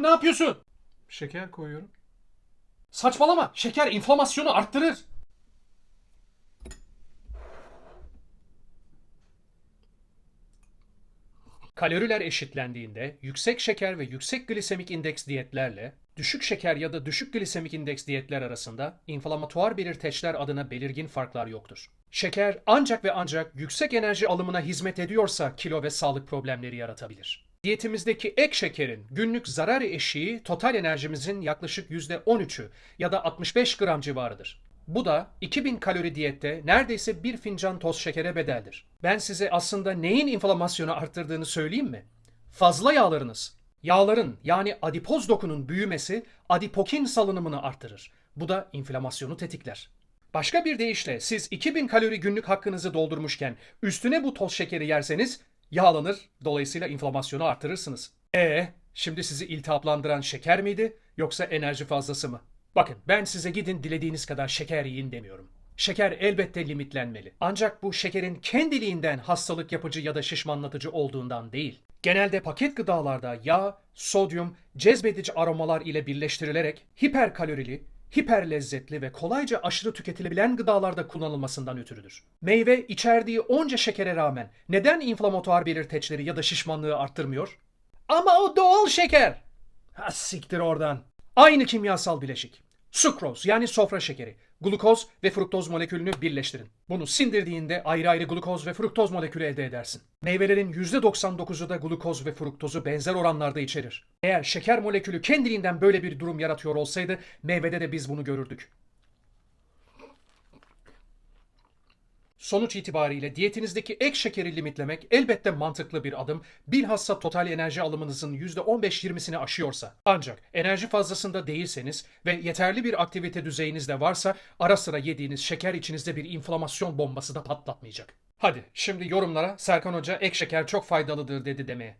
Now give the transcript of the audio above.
ne yapıyorsun? Şeker koyuyorum. Saçmalama. Şeker inflamasyonu arttırır. Kaloriler eşitlendiğinde yüksek şeker ve yüksek glisemik indeks diyetlerle düşük şeker ya da düşük glisemik indeks diyetler arasında inflamatuar belirteçler adına belirgin farklar yoktur. Şeker ancak ve ancak yüksek enerji alımına hizmet ediyorsa kilo ve sağlık problemleri yaratabilir. Diyetimizdeki ek şekerin günlük zarar eşiği total enerjimizin yaklaşık %13'ü ya da 65 gram civarıdır. Bu da 2000 kalori diyette neredeyse bir fincan toz şekere bedeldir. Ben size aslında neyin inflamasyonu arttırdığını söyleyeyim mi? Fazla yağlarınız. Yağların yani adipoz dokunun büyümesi adipokin salınımını arttırır. Bu da inflamasyonu tetikler. Başka bir deyişle siz 2000 kalori günlük hakkınızı doldurmuşken üstüne bu toz şekeri yerseniz yağlanır, dolayısıyla inflamasyonu artırırsınız. E şimdi sizi iltihaplandıran şeker miydi yoksa enerji fazlası mı? Bakın ben size gidin dilediğiniz kadar şeker yiyin demiyorum. Şeker elbette limitlenmeli. Ancak bu şekerin kendiliğinden hastalık yapıcı ya da şişmanlatıcı olduğundan değil. Genelde paket gıdalarda yağ, sodyum, cezbedici aromalar ile birleştirilerek hiperkalorili, hiper lezzetli ve kolayca aşırı tüketilebilen gıdalarda kullanılmasından ötürüdür. Meyve içerdiği onca şekere rağmen neden inflamatuar belirteçleri ya da şişmanlığı arttırmıyor? Ama o doğal şeker. Ha siktir oradan. Aynı kimyasal bileşik. Sukroz yani sofra şekeri, glukoz ve fruktoz molekülünü birleştirin. Bunu sindirdiğinde ayrı ayrı glukoz ve fruktoz molekülü elde edersin. Meyvelerin %99'u da glukoz ve fruktozu benzer oranlarda içerir. Eğer şeker molekülü kendiliğinden böyle bir durum yaratıyor olsaydı meyvede de biz bunu görürdük. Sonuç itibariyle diyetinizdeki ek şekeri limitlemek elbette mantıklı bir adım. Bilhassa total enerji alımınızın %15-20'sini aşıyorsa. Ancak enerji fazlasında değilseniz ve yeterli bir aktivite düzeyiniz de varsa ara sıra yediğiniz şeker içinizde bir inflamasyon bombası da patlatmayacak. Hadi şimdi yorumlara Serkan Hoca ek şeker çok faydalıdır dedi demeye.